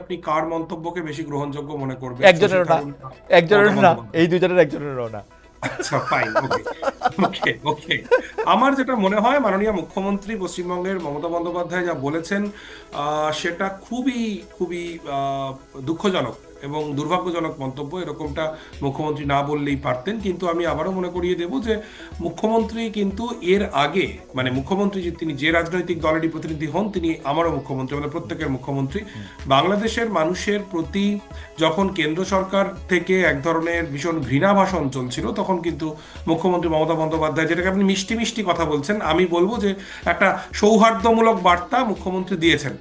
আপনি কার মন্তব্যকে বেশি গ্রহণযোগ্য মনে করবেন? একজনের না। একজনের না। এই দুজনের একজনেরও না। আচ্ছা ফাইন ওকে ওকে ওকে আমার যেটা মনে হয় মাননীয় মুখ্যমন্ত্রী পশ্চিমবঙ্গের মমতা বন্দ্যোপাধ্যায় যা বলেছেন আহ, সেটা খুবই খুবই আহ, দুঃখজনক। এবং দুর্ভাগ্যজনক মন্তব্য, এরকমটা মুখ্যমন্ত্রী না বললেই পারতেন, কিন্তু আমি আবারও মনে করিয়ে দেব যে মুখ্যমন্ত্রী কিন্তু এর আগে মানে মুখ্যমন্ত্রী যে তিনি যে রাজনৈতিক দলেরই প্রতিনিধি হন, তিনি আমারও মুখ্যমন্ত্রী, আমাদের প্রত্যেকের মুখ্যমন্ত্রী। বাংলাদেশের মানুষের প্রতি যখন কেন্দ্র সরকার থেকে এক ধরনের ভীষণ ঘৃণা ভাষণ চলছিল, তখন কিন্তু মুখ্যমন্ত্রী মমতা বন্দ্যোপাধ্যায়, যেটাকে আপনি মিষ্টি মিষ্টি কথা বলছেন, আমি বলব যে একটা সৌহার্দ্যমূলক বার্তা মুখ্যমন্ত্রী দিয়েছেন।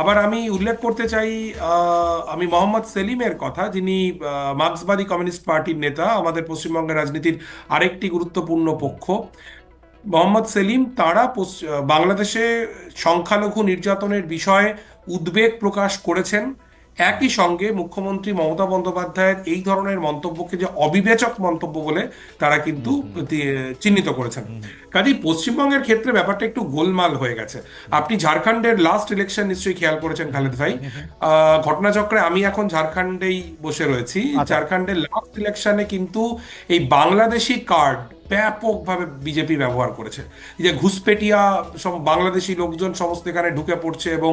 আবার আমি উল্লেখ করতে চাই আমি মোহাম্মদ সেলিমের কথা, যিনি মার্ক্সবাদী কমিউনিস্ট পার্টির নেতা, আমাদের পশ্চিমবঙ্গের রাজনীতির আরেকটি গুরুত্বপূর্ণ পক্ষ। মোহাম্মদ সেলিম, তারা বাংলাদেশে সংখ্যালঘু নির্যাতনের বিষয়ে উদ্বেগ প্রকাশ করেছেন। একই সঙ্গে মুখ্যমন্ত্রী মমতা বন্দ্যোপাধ্যায়ের এই ধরনের মন্তব্যকে যে অবিবেচক মন্তব্য বলে তারা কিন্তু চিহ্নিত করেছেন। কাজেই পশ্চিমবঙ্গের ক্ষেত্রে ব্যাপারটা একটু গোলমাল হয়ে গেছে। আপনি ঝাড়খণ্ডের লাস্ট ইলেকশন নিশ্চয়ই খেয়াল করেছেন খালেদ ভাই। আহ, ঘটনাচক্রে আমি এখন ঝাড়খণ্ডেই বসে রয়েছি। ঝাড়খণ্ডের লাস্ট ইলেকশনে কিন্তু এই বাংলাদেশি কার্ড ব্যাপকভাবে বিজেপি ব্যবহার করেছে। যে ঘুষপেটিয়া সব বাংলাদেশি লোকজন সমস্ত এখানে ঢুকে পড়ছে এবং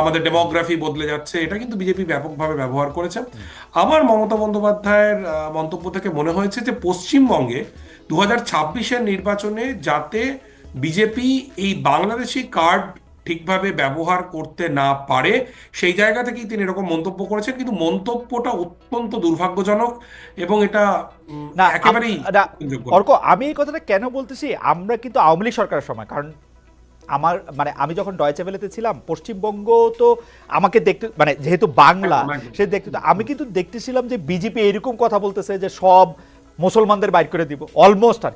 আমাদের ডেমোগ্রাফি বদলে যাচ্ছে, এটা কিন্তু বিজেপি ব্যাপকভাবে ব্যবহার করেছে। আমার মমতা বন্দ্যোপাধ্যায়ের মন্তব্য থেকে মনে হয়েছে যে পশ্চিমবঙ্গে দু হাজার নির্বাচনে যাতে বিজেপি এই বাংলাদেশি কার্ড ঠিকভাবে ব্যবহার করতে না পারে সেই জায়গা থেকেই তিনি এরকম মন্তব্য করেছেন কিন্তু মন্তব্যটা অত্যন্ত দুর্ভাগ্যজনক এবং এটা না একেবারেই। অর্ক আমি এই কথাটা কেন বলতেছি আমরা কিন্তু আওয়ামী লীগ সরকারের সময় কারণ আমার মানে আমি যখন ডয়চে ভেলেতে ছিলাম পশ্চিমবঙ্গ তো আমাকে দেখতে মানে যেহেতু বাংলা একদম। সে দেখতে তো আমি কিন্তু দেখতেছিলাম যে বিজেপি এরকম কথা বলতেছে যে সব মুসলমানদের বাইর করে দিব অলমোস্ট আর.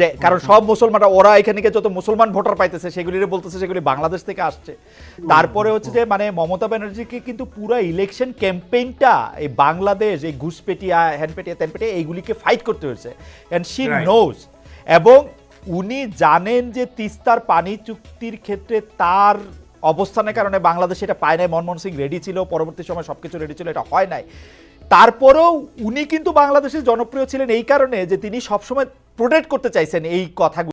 যে কারণ সব মুসলমানরা ওরা এখানে যত মুসলমান ভোটার পাইতেছে সেগুলির বলতেছে সেগুলি বাংলাদেশ থেকে আসছে। তারপরে হচ্ছে যে মানে মমতা ব্যানার্জিকে কিন্তু পুরো ইলেকশন ক্যাম্পেইনটা এই বাংলাদেশ এই ঘুষপেটিয়া হ্যান্ডপেটিয়া ত্যানপেটিয়া এইগুলিকে ফাইট করতে হয়েছে। অ্যান্ড শি নোজ এবং উনি জানেন যে তিস্তার পানি চুক্তির ক্ষেত্রে তার অবস্থানের কারণে বাংলাদেশ এটা পায় নাই। মনমোহন সিং রেডি ছিল পরবর্তী সময় সবকিছু রেডি ছিল এটা হয় নাই। তারপরেও উনি কিন্তু বাংলাদেশের জনপ্রিয় ছিলেন এই কারণে যে তিনি সবসময় প্রোটেক্ট করতে চাইছেন এই কথাগুলো।